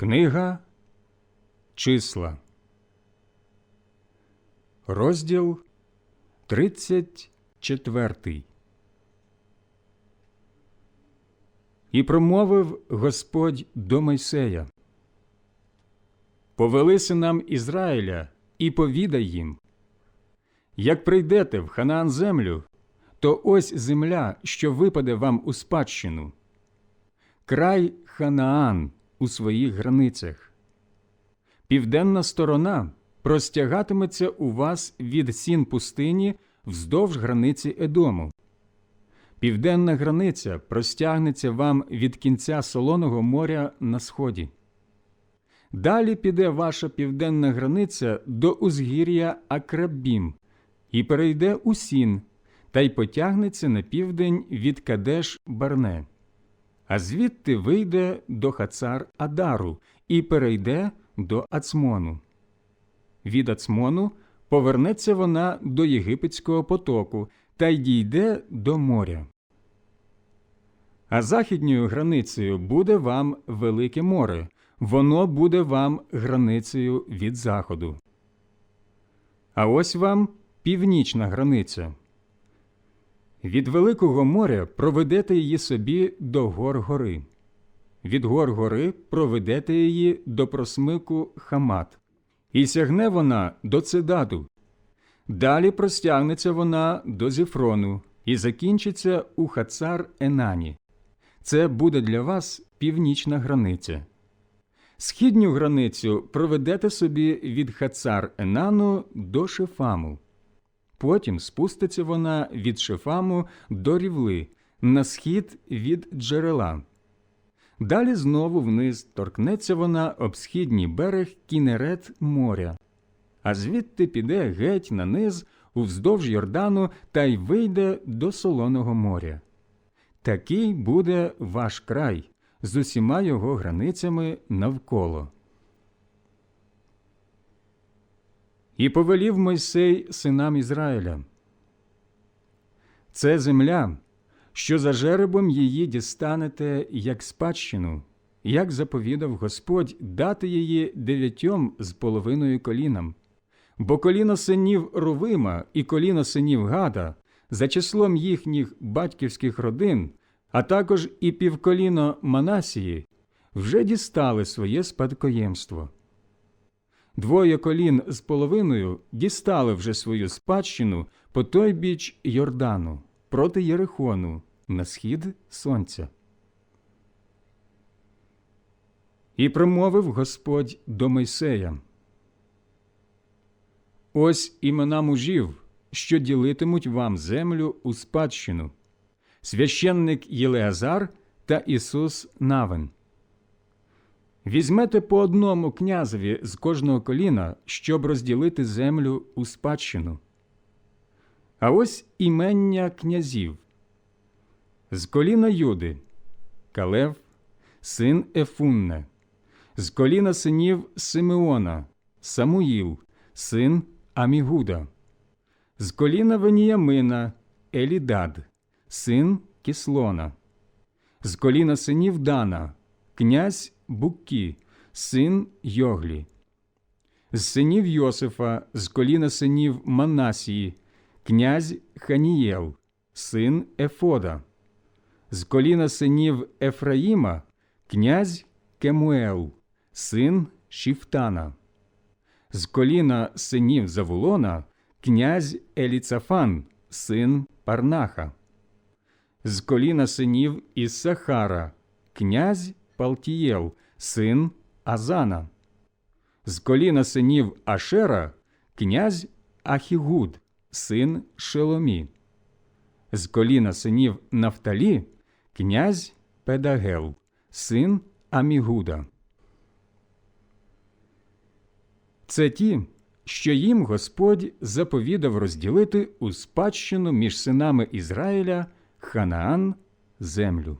Книга Числа, розділ 34. І промовив Господь до Мойсея. Повели синам Ізраїля і повідай їм. Як прийдете в Ханаан землю, то ось земля, що випаде вам у спадщину. Край Ханаан у своїх границях. Південна сторона простягатиметься у вас від сін пустині вздовж границі Едому. Південна границя простягнеться вам від кінця Солоного моря на сході. Далі піде ваша південна границя до узгір'я Акрабім і перейде у сін, та й потягнеться на південь від Кадеш Барне а звідти вийде до Хацар Адару і перейде до Ацмону. Від Ацмону повернеться вона до Єгипетського потоку та й дійде до моря. А західньою границею буде вам Велике море, воно буде вам границею від заходу. А ось вам північна границя. Від Великого моря проведете її собі до гор гори. Від гор гори проведете її до просмику Хамат, і сягне вона до Цедаду. Далі простягнеться вона до Зіфрону і закінчиться у Хацар Енані. Це буде для вас північна границя. Східню границю проведете собі від Хацар Енану до Шефаму. Потім спуститься вона від Шефаму до рівли, на схід від джерела. Далі знову вниз торкнеться вона об східній берег кінерет моря, а звідти піде геть на низ уздовж Йордану та й вийде до Солоного моря. Такий буде ваш край з усіма його границями навколо. І повелів Мойсей синам Ізраїля. Це земля, що за жеребом її дістанете як спадщину, як заповідав Господь дати її дев'ятьом з половиною колінам. Бо коліно синів Рувима і коліно синів Гада за числом їхніх батьківських родин, а також і півколіно Манасії, вже дістали своє спадкоємство. Двоє колін з половиною дістали вже свою спадщину по той біч Йордану проти Єрихону на схід сонця. І промовив Господь до Мойсея. Ось імена мужів, що ділитимуть вам землю у спадщину священник Єлеазар та Ісус Навин. Візьмете по одному князеві з кожного коліна, щоб розділити землю у спадщину. А ось імення князів. З коліна Юди Калев, син Ефунне, з коліна синів Симеона, Самуїл, син Амігуда, з коліна Веніямина Елідад, син Кислона, з коліна синів Дана, князь Буккі, син Йоглі, з синів Йосифа, з коліна синів Манасії, князь Ханієл, син Ефода, з коліна синів Ефраїма, князь Кемуел, син Шіфтана, з коліна синів Завулона, князь Еліцафан, син Парнаха, з коліна синів Іссахара, князь Палтієл, син Азана, з коліна синів Ашера, князь Ахігуд, син Шеломі, з коліна синів Нафталі, князь Педагел, син Амігуда. Це ті, що їм Господь заповідав розділити у спадщину між синами Ізраїля Ханаан землю.